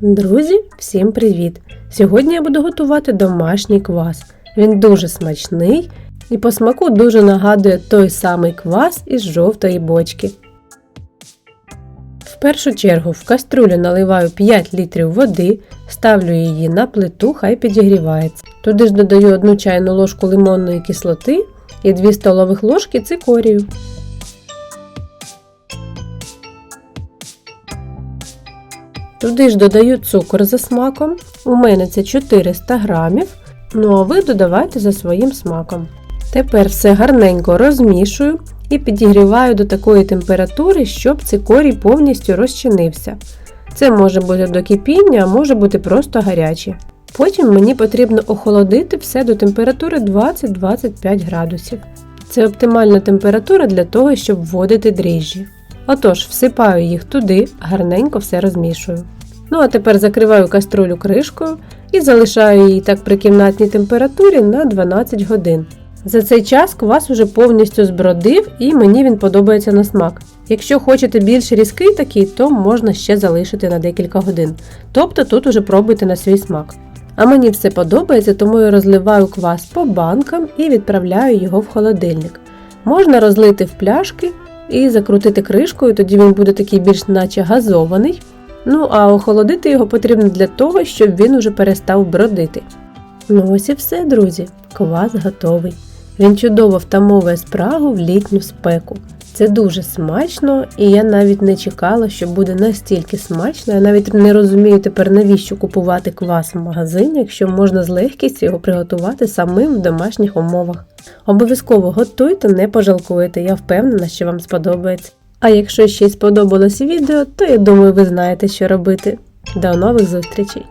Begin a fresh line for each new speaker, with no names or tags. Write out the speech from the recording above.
Друзі, всім привіт! Сьогодні я буду готувати домашній квас. Він дуже смачний і по смаку дуже нагадує той самий квас із жовтої бочки. В першу чергу в каструлю наливаю 5 літрів води, ставлю її на плиту, хай підігрівається. Туди ж додаю 1 чайну ложку лимонної кислоти і 2 столових ложки цикорію. Туди ж додаю цукор за смаком. У мене це 400 грамів. Ну а ви додавайте за своїм смаком. Тепер все гарненько розмішую і підігріваю до такої температури, щоб цикорій повністю розчинився. Це може бути до кипіння, а може бути просто гаряче. Потім мені потрібно охолодити все до температури 20-25 градусів. Це оптимальна температура для того, щоб вводити дріжджі. Отож, всипаю їх туди, гарненько все розмішую. Ну а тепер закриваю каструлю кришкою і залишаю її так при кімнатній температурі на 12 годин. За цей час квас уже повністю збродив і мені він подобається на смак. Якщо хочете більш різкий такий, то можна ще залишити на декілька годин. Тобто тут уже пробуйте на свій смак. А мені все подобається, тому я розливаю квас по банкам і відправляю його в холодильник. Можна розлити в пляшки і закрутити кришкою, тоді він буде такий більш наче газований. Ну а охолодити його потрібно для того, щоб він уже перестав бродити. Ну ось і все, друзі. Квас готовий. Він чудово втамовує спрагу в літню спеку. Це дуже смачно, і я навіть не чекала, що буде настільки смачно. Я навіть не розумію тепер, навіщо купувати квас в магазині, якщо можна з легкістю його приготувати самим в домашніх умовах. Обов'язково готуйте, не пожалкуєте, я впевнена, що вам сподобається. А якщо ще сподобалось відео, то я думаю, ви знаєте, що робити. До нових зустрічей!